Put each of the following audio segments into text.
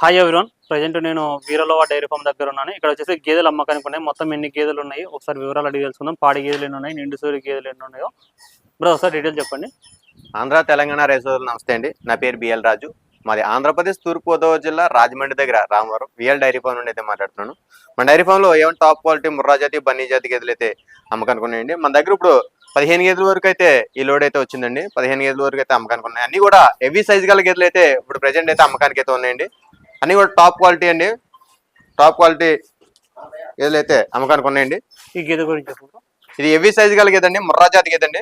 Hi everyone present నేను వీరలోవా dairy farm దగ్గర ఉన్నాను. ఇక్కడ వచ్చేసి గేదెలు అమ్మకానికి ఉన్నాయి. మొత్తం ఎన్ని గేదెలు ఉన్నాయి? ఒకసారి వివరాలు అడిగి తెలుసుకుందాం. పాడి గేదెలు ఎన్ని ఉన్నాయి? నిండు సూర్య గేదెలు ఎన్ని ఉన్నాయో? బ్రో ఒకసారి డీటెయిల్ చెప్పండి. ఆంధ్ర తెలంగాణ రైతులు నమస్తే అండి. నా పేరు బిఎల్ రాజు. మాది ఆంధ్రప్రదేశ్ తూర్పుగోదావరి జిల్లా రాజమండ్రి దగ్గర రామవరం. విఎల్ డైరీ ఫామ్ నుండి అయితే మాట్లాడుతున్నాను. మన డైరీ ఫామ్లో ఏమైనా టాప్ క్వాలిటీ ముర్రా జాతి బన్నీ జాతి గేదెలు అయితే అమ్మకానికి ఉన్నాయండి మన దగ్గర ఇప్పుడు పదిహేను గేదెల వరకు అయితే ఈ లోడ్ అయితే వచ్చిందండి. పదిహేను గేదెల వరకు అయితే అమ్మకానికి ఉన్నాయి అన్ని కూడా హెవీ సైజ్ గల గేదెలు అయితే ఇప్పుడు ప్రజెంట్ అయితే అమ్మకానికి అయితే ఉన్నాయండి. అన్ని కూడా టాప్ క్వాలిటీ అండి. టాప్ క్వాలిటీ అయితే అమ్మకానికి ఉన్నాయండి. ఈ గేదె గురించి. ఇది హెవీ సైజ్ గల గేదండి ముర్రా జాతి గేదండి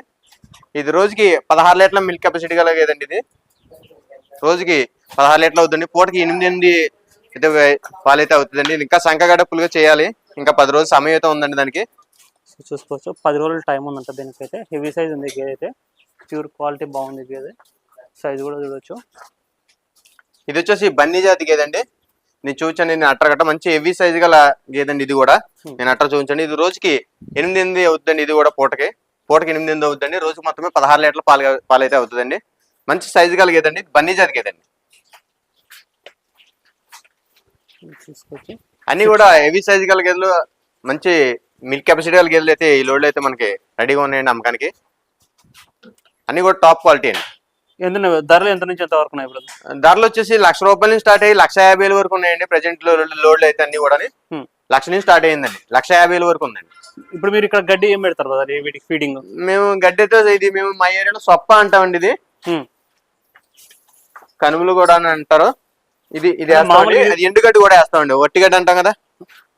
ఇది రోజుకి పదహారు లీటర్ల మిల్క్ కెపాసిటీ గల గేదండి ఇది. రోజుకి పదహారు లీటర్లు అవుతుంది పూటకి ఎనిమిది ఎనిమిది అయితే పాలైతే అవుతుందండి. ఇంకా సంఖగడ పులుగా చేయాలి. ఇంకా పది రోజులు సమయం అయితే ఉందండి దానికి. చూసుకోవచ్చు. పది రోజులు టైం ఉందంట దీనికైతే. హెవీ సైజ్ ఉంది గేదె అయితే. ప్యూర్ క్వాలిటీ బాగుంది గేదె. సైజ్ కూడా చూడొచ్చు. ఇది వచ్చేసి బన్నీ జాతి గేదండి నేను చూపించండి నేను అట్ట గట్ట మంచి హెవీ సైజ్ గల గేదండి ఇది కూడా. నేను అట్ట చూపించండి ఇది రోజుకి ఎనిమిది ఎనిమిది అవుతుందండి ఇది కూడా పూటకి. పూటకి ఎనిమిది ఎనిమిది అవుతుందండి. రోజుకి మొత్తమే పదహారు లీటర్ల పాలు పాలైతే అవుతుందండి. మంచి సైజు గల గేదండి బన్నీ జాతి గేదండి అన్ని కూడా హెవీ సైజ్ గల గేదెలు మంచి మిల్క్ కెపాసిటీ గల గేదెలు అయితే ఈ లోడ్లు అయితే మనకి రెడీగా ఉన్నాయండి అమ్మకానికి. అన్ని కూడా టాప్ క్వాలిటీ అండి. ఎంత ధరలు ఎంత నుంచి ఎంత వరకు ఉన్నాయి ఇప్పుడు? ధరలు వచ్చేసి లక్ష రూపాయల నుంచి స్టార్ట్ అయ్యి లక్ష యాభై వేల వరకు ఉన్నాయండి. ప్రజెంట్ లోడ్లు అయితే అన్ని కూడా. లక్ష నుంచి స్టార్ట్ అయ్యిందండి. లక్ష యాభై వేల వరకు ఉందండి. ఇప్పుడు మీరు ఇక్కడ గడ్డి ఏం పెడతారు కదా వీటికి ఫీడింగ్ మేము గడ్డితో ఇది మేము మా ఏరియాలో సొప్ప అంటామండి ఇది. కనుమలు కూడా అని అంటారు. ఇది ఇది అది ఎండుగడ్డి కూడా వేస్తామండి. ఒట్టిగడ్డి అంటాం కదా.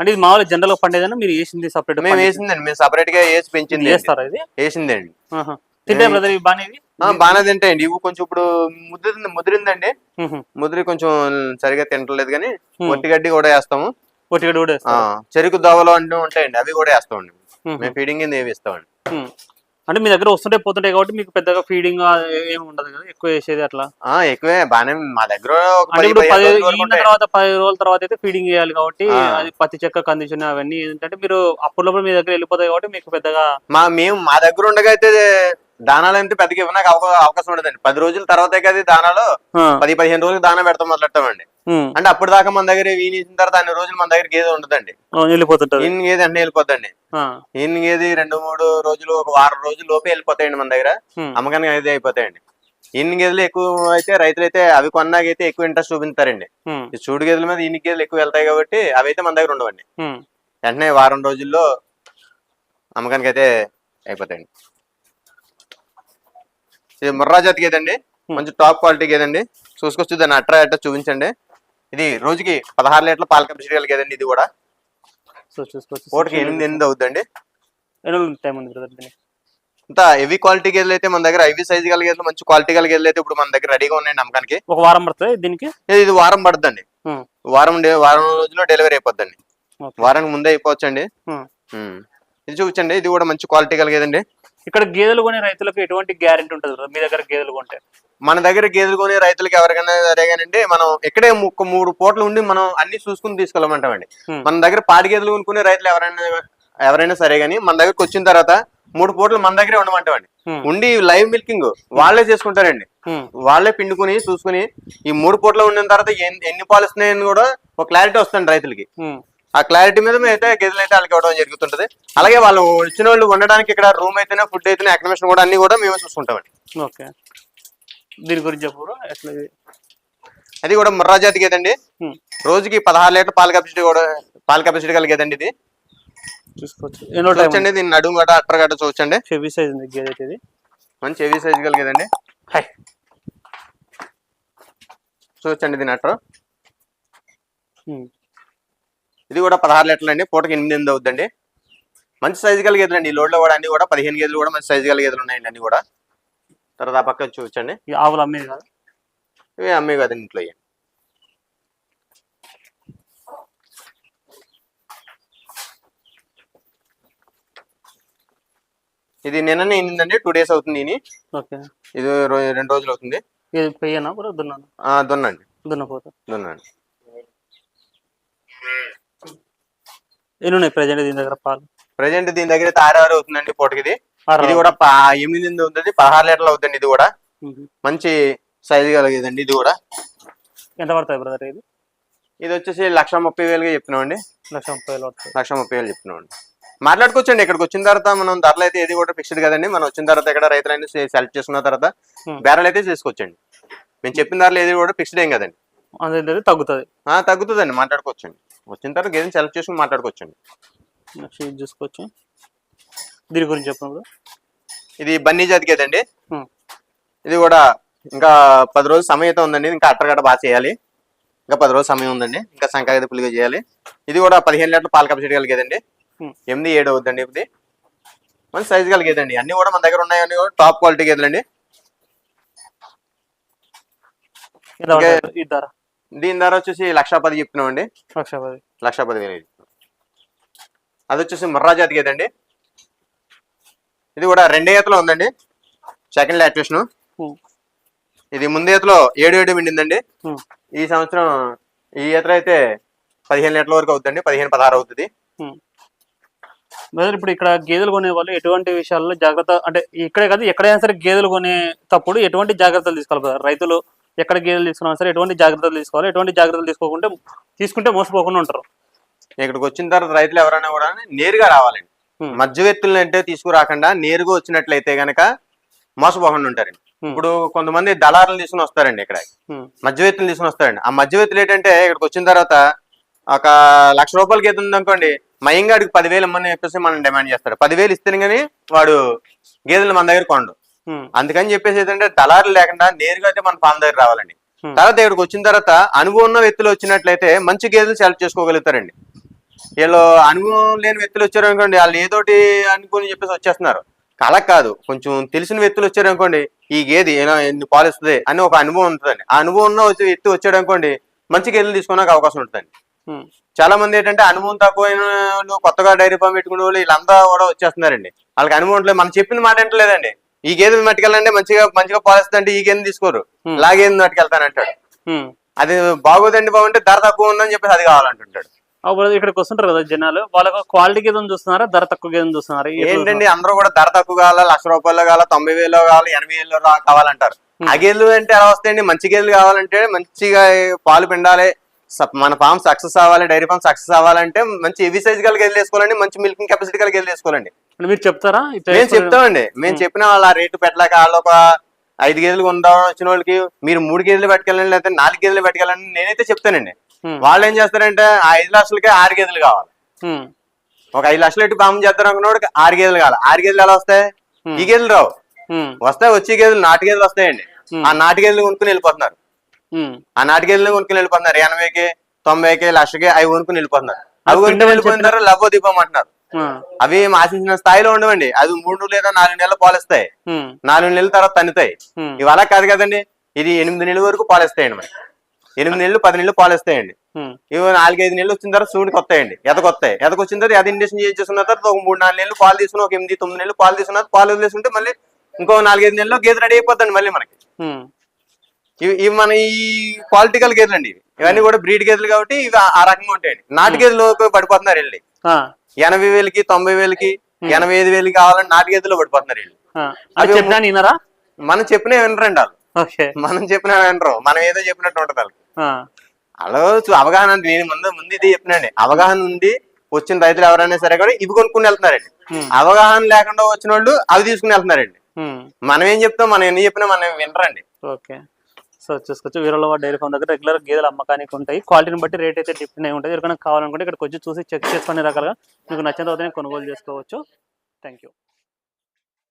అంటే ఇది మామూలు జనరల్ పండేదన్నా మీరు వేసింది సపరేట్ మేము వేసిందండి. మేము సపరేట్గా వేసి పెంచింది వేస్తారా ఇది? వేసిందండి. తింటే బ్రదర్ ఇవి బాగా ఇవి ఆ, బాగానే తింటాయండి ఇవి కొంచెం ఇప్పుడు ముద్రింది ముదిరిందండి. ముదిరి కొంచెం సరిగా తింటలేదు కానీ. ఒట్టిగడ్డి కూడా వేస్తాము ఒట్టిగడ్డ కూడా చెరుకు దోవలు అంటూ ఉంటాయండి అవి కూడా వేస్తామండి మ్మ్. ఫీడింగ్ ఏవి ఇస్తామండి. అంటే మీ దగ్గర వస్తుంటే పోతుంటాయి కాబట్టి మీకు పెద్దగా ఫీడింగ్ ఏమి ఉండదు కదా ఎక్కువ వేసేది అట్లా ఎక్కువే బాగానే మా దగ్గర. తర్వాత పది రోజుల తర్వాత అయితే ఫీడింగ్ చేయాలి కాబట్టి. అది పత్తి చెక్క కండిషన్ అవన్నీ ఏంటంటే మీరు అప్పుడప్పుడు మీ దగ్గర వెళ్ళిపోతాయి కాబట్టి మీకు పెద్దగా మా మేము మా దగ్గర ఉండగా అయితే దానాలు అంటే పెద్దగా ఇవ్వడానికి అవకా- అవకాశం ఉండదండి. పది రోజుల తర్వాతే కదా దానాలు. పది పదిహేను రోజులు దానా పెడతాం మొదలెట్టామండి. అంటే అప్పుడు దాకా మన దగ్గర వీనిసిన తర్వాత అన్ని రోజులు మన దగ్గర గేదె ఉండదండి. వెళ్ళిపోతుంటది ఇన్ని గేదె అన్నీ వెళ్ళిపోద్దండి. ఆ. ఇన్ని గేదె రెండు మూడు రోజులు ఒక వారం రోజులు లోపే వెళ్ళిపోతాయండి మన దగ్గర. మ్మ్. అమ్మకానికి అయితే అయిపోతాయండి. ఇన్ని గేదెలు ఎక్కువ అయితే రైతులు అయితే అవి కొన్నాకైతే ఎక్కువ ఇంట్రెస్ట్ చూపిస్తారండి. చూడు గేదెల మీద ఇన్ని గేదెలు ఎక్కువ వెళ్తాయి కాబట్టి అవి అయితే మన దగ్గర ఉండవండి. వెంటనే వారం రోజుల్లో అమ్మకానికి అయితే అయిపోతాయండి. ఇది ముర్రా జాతి గేదండి మంచి టాప్ క్వాలిటీ గేదండి చూసుకొచ్చి దాన్ని అట్రా అట్రా చూపించండి. ఇది రోజుకి పదహారు లీటర్ల పాల కెపాసిటీ గేదండి ఇది కూడా? సో చూసుకోవచ్చు ఎనిమిది ఎనిమిది అవుతుందండి ఇంత హెవీ క్వాలిటీ గేదెలు అయితే మన దగ్గర హెవీ సైజ్ గల గేదెలు మంచి క్వాలిటీ గల గేదెలు అయితే ఇప్పుడు మన దగ్గర రెడీగా ఉన్నాయండి అమ్మకానికి ఒక వారం పడుతుంది దీనికి? ఇది- వారం పడుతుందండి. వారం వారం రోజుల్లో డెలివరీ అయిపోద్దండి. వారానికి ముందే అయిపోవచ్చండి. ఇది చూపించండి ఇది కూడా మంచి క్వాలిటీ కలిగేదండి ఇక్కడ గేదెలు కొనే రైతులకు ఎటువంటి గ్యారెంటీ ఉంటుంది బ్రదర్ మీ దగ్గర గేదెలు కొంటే మన దగ్గర గేదెలు కొనే రైతులకి ఎవరికైనా సరే కానండి మనం ఇక్కడే ఒక మూడు పూటలు ఉండి మనం అన్ని చూసుకుని తీసుకెళ్ళమంటామండి. మన దగ్గర పాడి గేదెలు కొనుక్కునే రైతులు ఎవరైనా ఎవరైనా సరే కానీ మన దగ్గరకు వచ్చిన తర్వాత మూడు పూటలు మన దగ్గరే ఉండమంటామండి. ఉండి లైవ్ మిల్కింగ్ వాళ్ళే చేసుకుంటారండి. వాళ్ళే పిండుకుని చూసుకుని ఈ మూడు పూటలు ఉండిన తర్వాత ఎన్- ఎన్ని పాలు ఇస్తున్నాయని కూడా ఒక క్లారిటీ వస్తుంది రైతులకి. ఆ క్లారిటీ మీద మేము అయితే గేదెలు అయితే వాళ్ళకి ఇవ్వడం జరుగుతుంటది. అలాగే వాళ్ళు వచ్చిన వాళ్ళు ఉండడానికి ఇక్కడ రూమ్ అయితేనే ఫుడ్ అయితేనే అకామిడేషన్ కూడా అన్ని కూడా మేమే చూసుకుంటామండి. ఓకే. దీని గురించి చెప్పు bro. ఎట్లా ఇది? అది కూడా ముర్రా జాతి గేదండి మ్మ్. రోజుకి పదహారు లీటర్ పాల కెపాసిటీ కూడా పాల కెపాసిటీ కలిగేదండి ఇది. చూసుకోవచ్చు. దీన్ని నడుము గట్ట అట్ర గట్ట చూడండి హెవీ సైజ్ ఉంది గేదె అయితే ఇది. మంచి హెవీ సైజ్ కలిగేదండి హాయ్ చూడండి దీని అట్ర. ఇది కూడా పదహారు లీటర్లు అండి. పూటకి ఎనిమిది ఎనిమిది అవుద్దండి. మంచి సైజు కలిగేదండి ఈ లోడ్లో కూడా అన్ని కూడా పదిహేను గేదెలు కూడా మంచి సైజు కలిగేదలు ఉన్నాయండి అన్ని కూడా. తర్వాత ఆ పక్క చూపించండి. ఆవులు అమ్మేది కదా? ఇవి అమ్మే కదండి ఇంట్లో. ఇది నిన్ననే అయిందండి టూ డేస్ అవుతుంది ఇది ఓకే. ఇది రెండు రోజులు అవుతుంది. దున్నాను? దున్నండి. దున్నపోతా దున్నండి. ఎన్ని ఉన్నాయి ప్రజెంట్ దీని దగ్గర పాలు? ప్రజెంట్ దీని దగ్గర అయితే ఆరు ఆరు అవుతుందండి పూటకి ఇది కూడా ఎనిమిది ఎనిమిది అవుతుంది పదహారు లీటర్లు అవుతుంది ఇది కూడా. మంచి సైజు కలిగేదండి ఇది కూడా. ఎంత పడుతుంది బ్రదర్ ఇది? ఇది వచ్చేసి లక్ష ముప్పై వేలుగా చెప్తున్నాం అండి లక్ష ముప్పై వేలు లక్ష ముప్పై వేలు చెప్తున్నాం అండి మాట్లాడుకోవచ్చండి ఇక్కడికి వచ్చిన తర్వాత మనం ధరలు అయితే ఏది కూడా ఫిక్స్డ్ కదండి. మనం వచ్చిన తర్వాత ఇక్కడ రైతులన్నీ సెలెక్ట్ చేసుకున్న తర్వాత. బేరాలు అయితే చేసుకోవచ్చండి. మేము చెప్పిన ధరలు ఏది కూడా ఫిక్స్డ్ ఏం కదండి. అదే తగ్గుతుంది. తగ్గుతుందండి. మాట్లాడుకోవచ్చండి. వచ్చిన తర్వాత గేదెని సెలెక్ట్ చేసుకుని మాట్లాడుకోవచ్చండి. నెక్స్ట్ ఇది చూసుకోవచ్చు? దీని గురించి చెప్పినప్పుడు ఇది బన్నీ జాతి గేదె అండి Hmm. ఇది కూడా ఇంకా పది రోజులు సమయం అయితే ఉందండి. ఇంకా అట్టరగడ్డ బాగా చేయాలి. ఇంకా పది రోజులు సమయం ఉందండి. ఇంకా సంక్రాంతి పులిగా చేయాలి. ఇది కూడా పదిహేను లీటర్ల పాల కెపాసిటీ కలిగేదండి. ఎనిమిది ఏడు అవుద్దండి ఇది మంచి సైజు కలిగేదండి అన్ని కూడా మన దగ్గర ఉన్నాయని కూడా టాప్ క్వాలిటీ గేదెలండి దీని ధర వచ్చేసి లక్ష పది చెప్తున్నామండి. లక్ష పది. లక్ష పది వేలు. అది వచ్చేసి ముర్రా జాతి గేదండి ఇది కూడా రెండే ఈతలో ఉందండి. Second lactation. ఇది ముందు ఈతలో ఏడు ఏడు Hmm. ఈ సంవత్సరం ఈ ఈత అయితే పదిహేను లీటర్ల వరకు అవుతుందండి. పదిహేను పదహారు అవుతుంది. బ్రదర్ ఇప్పుడు ఇక్కడ గేదెలు కొనే వాళ్ళు ఎటువంటి విషయాల్లో జాగ్రత్త అంటే ఇక్కడే కాదు ఎక్కడైనా సరే గేదెలు కొనే తప్పుడు ఎటువంటి జాగ్రత్తలు తీసుకోవాలి రైతులు ఎక్కడ గేదెలు తీసుకున్నా సరే ఎటువంటి జాగ్రత్తలు తీసుకోవాలి ఎటువంటి జాగ్రత్తలు తీసుకోకుంటే తీసుకుంటే మోసపోకుండా ఉంటారు. ఇక్కడికి వచ్చిన తర్వాత రైతులు ఎవరైనా కూడా నేరుగా రావాలండి. మధ్యవర్తులను అంటే తీసుకురాకుండా నేరుగా వచ్చినట్లయితే గనక మోసపోకుండా ఉంటారండి. ఇప్పుడు కొంతమంది దళారులు తీసుకుని వస్తారండి ఇక్కడ. మధ్యవర్తులు తీసుకుని వస్తారండి. ఆ మధ్యవర్తులు ఏంటంటే ఇక్కడికి వచ్చిన తర్వాత ఒక లక్ష రూపాయలకి ఏది ఉందనుకోండి మయంగాడికి పదివేలు ఇమ్మని చెప్పేసి మనం డిమాండ్ చేస్తాడు. పదివేలు ఇస్తేనే కానీ వాడు గేదెలు మన దగ్గర కొండు అందుకని చెప్పేసి ఏంటంటే దళారులు లేకుండా నేరుగా అయితే మన ఫామ్ దగ్గర రావాలండి. తర్వాత ఇక్కడికి వచ్చిన తర్వాత అనుభవం ఉన్న వ్యక్తులు వచ్చినట్లయితే మంచి గేదెలు సెలెక్ట్ చేసుకోగలుగుతారండి. వీళ్ళు అనుభవం లేని వ్యక్తులు వచ్చారు అనుకోండి వాళ్ళు ఏదోటి అనుకుని చెప్పేసి వచ్చేస్తున్నారు. అలా కాదు. కొంచెం తెలిసిన వ్యక్తులు వచ్చారు అనుకోండి ఈ గేదె ఏదో ఎన్ని పాలు ఇస్తుంది అని ఒక అనుభవం ఉంటుందండి. ఆ అనుభవం ఉన్న వ్యక్తి వచ్చాడు అనుకోండి మంచి గేదెలు తీసుకోవడానికి అవకాశం ఉంటుందండి. చాలా మంది ఏంటంటే అనుభవం తక్కువైన వాళ్ళు కొత్తగా డైరీ ఫామ్ పెట్టుకునే వాళ్ళు వీళ్ళంతా కూడా వచ్చేస్తున్నారండి. వాళ్ళకి అనుభవం ఉండలేదు మనం చెప్పిన మాట ఏంటలేదండి ఈ గేదె మట్టుకెళ్ళండి మంచిగా మంచిగా పాలిస్తుందంటే ఈ గేదెని తీసుకోరు. లాగేది మట్టుకెళ్తానంటాడు. అది బాగోదండి బాగుంటే ధర తక్కువ ఉందని చెప్పేసి అది కావాలంటుంటాడు. అప్పుడు ఇక్కడికి వస్తుంటారు కదా జనాలు. వాళ్ళకు క్వాలిటీ గేదెను చూస్తున్నారా ధర తక్కువ గేదెను చూస్తున్నారా? ఏంటండి అందరూ కూడా ధర తక్కువ కావాలా లక్ష రూపాయలు కావాలా తొంభై వేలు కావాలి ఎనభై వేలు కావాలంటారు. ఆ గేదెలు అంటే ఎలా వస్తాయండి? మంచి గేదెలు కావాలంటే మంచిగా పాలు పిండాలి మన ఫామ్ సక్సెస్ అవ్వాలి డైరీ ఫామ్ సక్సెస్ అవ్వాలంటే మంచి హెవీ సైజ్ గల గేదెలు వేసుకోవాలండి మంచి మిల్కింగ్ కెపాసిటీ గల గేదెలు వేసుకోవాలండి. మీరు చెప్తారా? మేము చెప్తామండి. మేము చెప్పిన వాళ్ళ ఆ రేటు పెట్టలేక వాళ్ళు ఒక ఐదు గేదెలు కొందాం వచ్చిన వాళ్ళకి మీరు మూడు గేదెలు పట్టుకెళ్ళండి లేకపోతే నాలుగు గేదెలు పట్టుకెళ్ళండి నేనైతే చెప్తానండి. వాళ్ళు ఏం చేస్తారంటే ఆ ఐదు లక్షలకి ఆరు గేదెలు కావాలి. ఒక ఐదు లక్షలు పెట్టి పాము చేద్దాం అనుకున్నవాడికి ఆరు గేదెలు కావాలి. ఆరు గేదెలు ఎలా వస్తాయి. ఈ గేదెలు రావు. వస్తాయి వచ్చే గేదెలు నాటు గేదెలు వస్తాయండి. ఆ నాటు గేదెలు కొనుక్కుని వెళ్ళిపోతున్నారు. ఆ నాటు గేదెలు కొనుక్కుని వెళ్ళిపోతున్నారు. ఎనభైకి తొంభైకి లక్షకి అవి కొనుక్కుని వెళ్ళిపోతున్నారు. అవి కొనుక్కుని వాళ్ళు వెళ్ళిపోయినారు లవ్వో దీపం అంటున్నారు. అవి ఆశించిన స్థాయిలో ఉండవండి. అవి మూడు లేదా నాలుగు నెలలు పాలిస్తాయి. నాలుగు నెలల తర్వాత తన్నుతాయి. ఇవి అలా కాదు కదండి. ఇది ఎనిమిది నెలల వరకు పాలిస్తాయండి మరి. ఎనిమిది నెలలు పది నెలలు పాలిస్తాయండి. ఇవి నాలుగైదు నెలలు వచ్చిన తర్వాత సూడికి వస్తాయండి. ఎదకొస్తాయి. ఎదకొచ్చిన తర్వాత ఎద ఇండక్షన్ చేసుకున్న తర్వాత ఒక మూడు నాలుగు నెలలు పాలు తీసుకుని ఒక ఎనిమిది తొమ్మిది నెలలు పాలు తీసుకున్న తర్వాత పాలు వదిలేసుకుంటే మళ్ళీ ఇంకో నాలుగైదు నెలల్లో గేదె రెడీ అయిపోద్దండి మళ్ళీ మనకి. ఇవి ఇవి మన ఈ క్వాలిటికల్ గేదెలు అండి ఇవి. ఇవన్నీ కూడా బ్రీడ్ గేదెలు కాబట్టి ఇవి ఆ- రకంగా ఉంటాయండి. నాటు గేదెలు పడిపోతున్నారు వెళ్ళి. ఎనభై వేలకి తొంభై వేలకి ఎనభై ఐదు వేలకి కావాలని నాటు గేదెలో పడిపోతున్నారు వీళ్ళు. చెప్పినా నేనరా మనం చెప్పిన వినరండి వాళ్ళు. మనం చెప్పిన వినరు. మనం ఏదో చెప్పినట్టు ఉంటుంది వాళ్ళకి. ఆ, అలా అవగాహన అంటే నేను ముందు ముందు ఇది చెప్పినండి అవగాహన ఉంది వచ్చిన రైతులు ఎవరైనా సరే కూడా ఇవి కొనుక్కుని వెళ్తున్నారండి. అవగాహన లేకుండా వచ్చిన వాళ్ళు అవి తీసుకుని వెళ్తున్నారండి. మనం ఏం చెప్తాం? మనం ఎన్ని చెప్పినా మనం వినరండి. ఓకే. సో చూసుకోవచ్చు. వీరలవా డైరీ ఫామ్ దగ్గర రెగ్యులర్ గేదెలు అమ్మకానికి ఉంటాయి. క్వాలిటీని బట్టి రేట్ అయితే డిఫరెంట్ అయి ఉంటుంది. ఎవరికైనా కావాలనుకుంటే ఇక్కడికి వచ్చి చూసి చెక్ చేసుకునే రకాలుగా మీకు నచ్చిన తర్వాతనే కొనుగోలు చేసుకోవచ్చు. Thank you